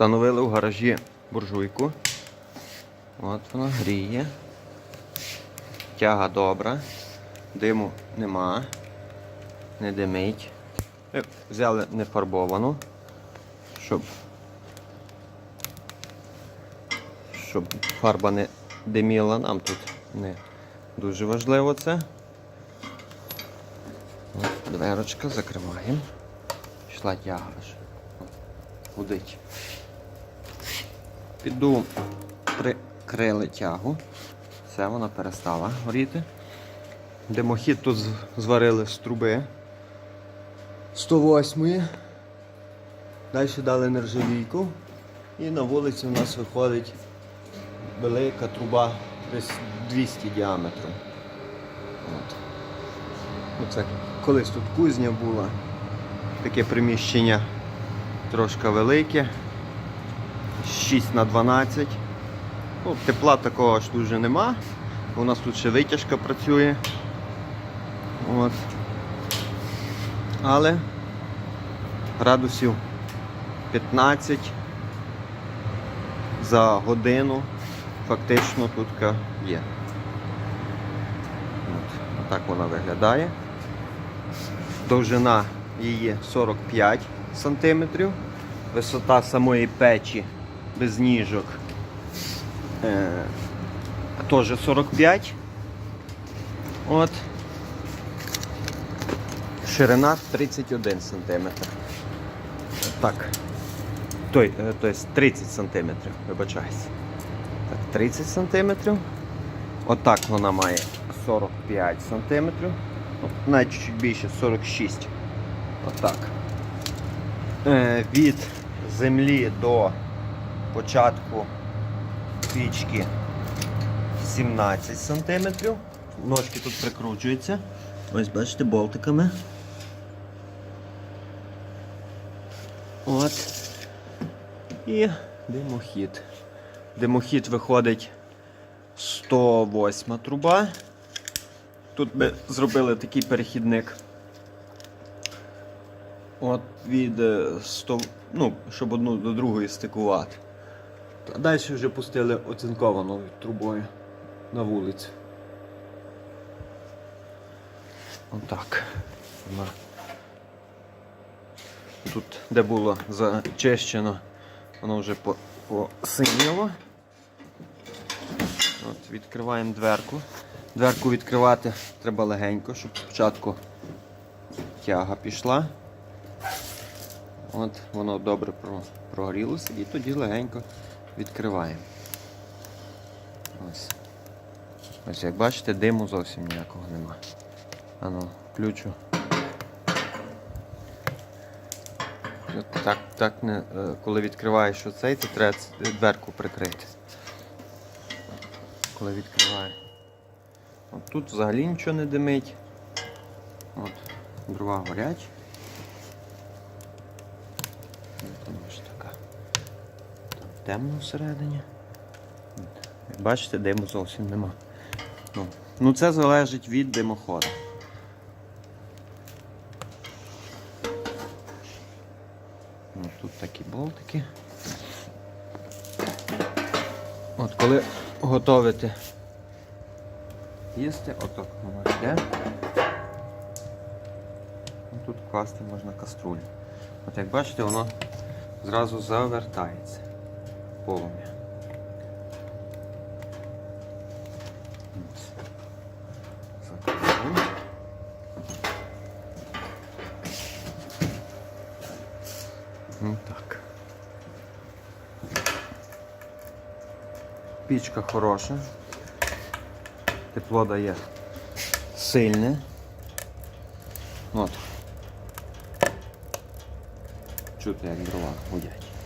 Встановили в гаражі буржуйку. От вона гріє. Тяга добра. Диму нема. Не димить. Е, Взяли нефарбовану, щоб, щоб фарба не диміла. Нам тут не дуже важливо це. От, дверочка закриваємо. Пішла тяга аж. Гудить. Піду прикрили тягу. Все, вона перестала горіти. Димохід тут зварили з труби 108. Далі дали нержавійку. І на вулиці у нас виходить велика труба десь 200 діаметром. От. Ну, це колись тут кузня була. Таке приміщення трошки велике. 6 на 12. Ну, тепла такого ж дуже нема. У нас тут ще витяжка працює. От. Але градусів 15 за годину фактично тут є. От. Отак вона виглядає. Довжина її 45 сантиметрів. Висота самої печі без ніжок е, теж 45. От. Ширина 31 сантиметр. Так. Той, то есть 30 сантиметрів, вибачаюсь. Так, 30 сантиметрів. Отак вона має 45 сантиметрів. Ну, навіть чуть більше 46. Отак. Е, від землі до початку пічки 17 сантиметрів. Ножки тут прикручуються. Ось бачите, болтиками. От. І димохід. Димохід виходить 108 труба. Тут ми зробили такий перехідник. От від е, 100, ну, щоб одну до другої стикувати. А далі вже пустили оцинкованою трубою на вулицю. Отак. Тут, де було зачищено, воно вже по- посиніло. От, відкриваємо дверку. Дверку відкривати треба легенько, щоб спочатку тяга пішла. От, воно добре про- прогорілося і тоді легенько відкриваємо. Ось. Ось як бачите, диму зовсім ніякого нема. Ану, включу. Так, так не, е, коли відкриваєш оцей, то треба дверку прикрити. Коли відкриваю. От тут взагалі нічого не димить. От, дрова горять. Темно всередині. Як бачите, диму зовсім нема. Ну, ну це залежить від димоходу. Ось тут такі болтики. От коли готовите їсти, отак воно йде. Ну, Тут класти можна каструлю. От як бачите, воно зразу завертається полум'я. Ось. Ну так. Пічка хороша. Тепло дає сильне. От. Чути, як дрова гудять.